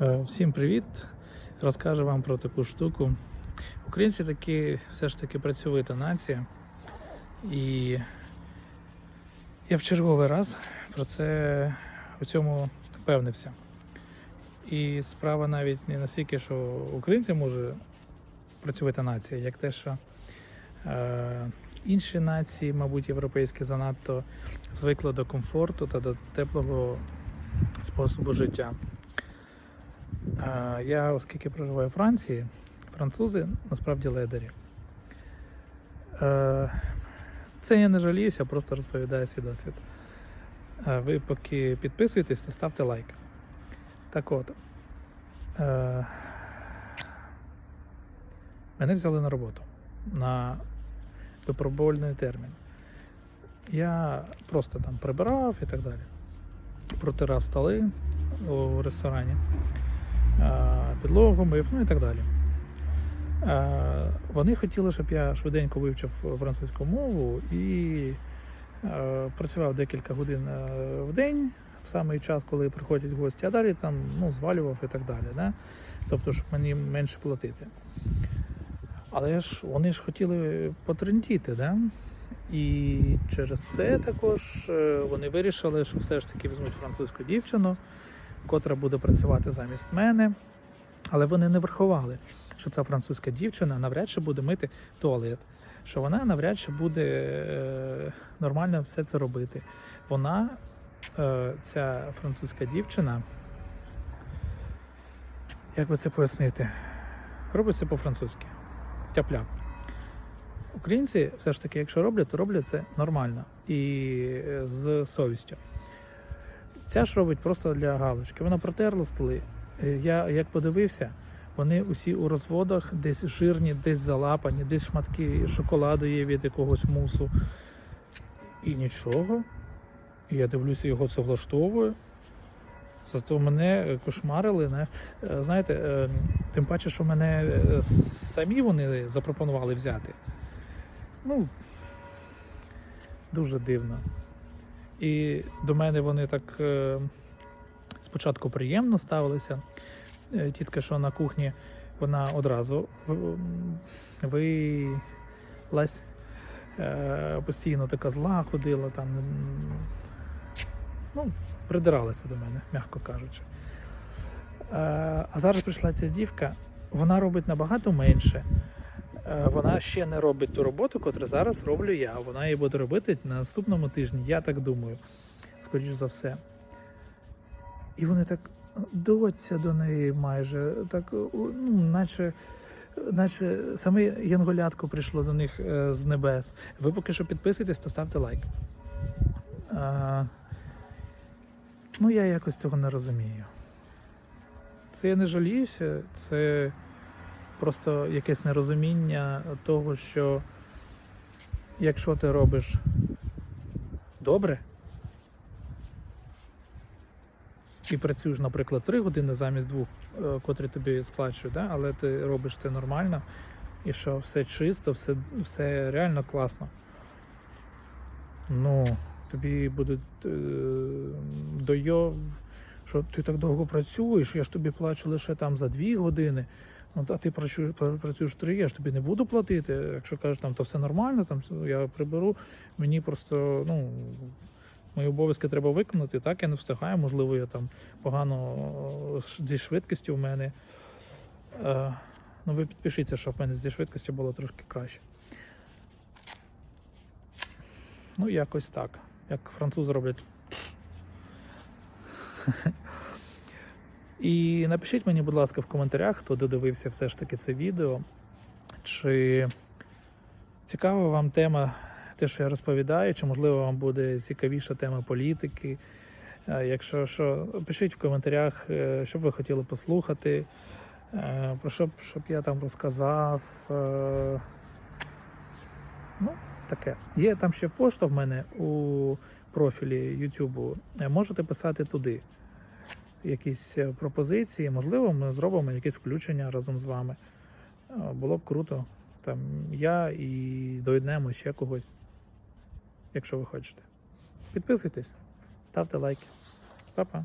Е, Всім привіт! Розкажу вам про таку штуку. Українці такі все ж таки працьовита нація. І я в черговий раз про це у цьому впевнився. І справа навіть не настільки, що українці може працьовита нація, як те, що е, інші нації, мабуть, європейські, занадто звикли до комфорту та до теплого способу життя. Я, оскільки проживаю у Франції, французи насправді ледарі. Е, Це я не жаліюся, просто розповідаю свій досвід. Е, Ви поки підписуєтесь, то ставте лайк. Так от. е, Мене взяли на роботу на випробувальний термін. Я просто там прибирав і так далі. Протирав столи у ресторані підлогу мив, ну і так далі. Вони хотіли, щоб я швиденько вивчив французьку мову і працював декілька годин в день в самий час, коли приходять гості, а далі там ну, звалював і так далі. Да? Тобто, щоб мені менше платити. Але ж вони ж хотіли потрендіти, да? і через це також е, вони вирішили, що все ж таки візьмуть французьку дівчину котра буде працювати замість мене. Але вони не врахували, що ця французька дівчина навряд чи буде мити туалет, що вона навряд чи буде е, нормально все це робити. Вона, е, ця французька дівчина, як би це пояснити, робить це по-французьки. Тяп-ляп. Українці все ж таки, якщо роблять, то роблять це нормально і е, з совістю. Ця ж робить просто для галочки. Вона протерла столи. Е, Я як подивився, вони усі у розводах, десь жирні, десь залапані, десь шматки шоколаду є від якогось мусу. І нічого. Я дивлюся, його це влаштовує. Зато мене е, кошмарили. Не? Е, Знаєте, тим паче, що мене самі вони запропонували взяти. Ну, дуже дивно. І до мене вони так е, спочатку приємно ставилися. Е, Тітка, що на кухні, вона одразу в- вилазь, е, постійно така зла ходила, там, ну, придиралася до мене, м'яко кажучи. А зараз прийшла ця дівка, вона робить набагато менше. Е, Вона ще не робить ту роботу, яку зараз роблю я. Вона її буде робити на наступному тижні, я так думаю, скоріш за все. І вони так доця до неї майже, так, ну, наче, наче саме Янголятко прийшло до них е, з небес. Ви поки що підписуйтесь та ставте лайк. А, ну, я якось цього не розумію. Це я не жаліюся, це просто якесь нерозуміння того, що якщо ти робиш добре і працюєш, наприклад, 3 години замість двох, е, котрі тобі сплачують, да? але ти робиш це нормально, і що все чисто, все, все реально класно. Ну, тобі будуть е, дойо, що ти так довго працюєш, я ж тобі плачу лише там за 2 години. Ну, а ти працюєш, три, я ж тобі не буду платити. Якщо кажеш, там то все нормально, там я приберу. Мені просто ну, мої обов'язки треба виконати. Так, я не встигаю, можливо, я там погано зі швидкістю в мене. Е, ну, ви підпишіться, щоб в мене зі швидкістю було трошки краще. Ну, якось так. Як французи роблять. І напишіть мені, будь ласка, в коментарях, хто додивився все ж таки це відео. Чи цікава вам тема, те, що я розповідаю, чи можливо вам буде цікавіша тема політики. Е, Якщо що, пишіть в коментарях, е, що б ви хотіли послухати, е, про що щоб я там розказав. Ну, таке. Є там ще пошта в мене у профілі. Е, Можете писати туди якісь е, пропозиції, можливо, ми зробимо якесь включення разом з вами. Е, Було б круто. Там я і доєднемо ще когось, якщо ви хочете. Підписуйтесь, ставте лайки. Па-па.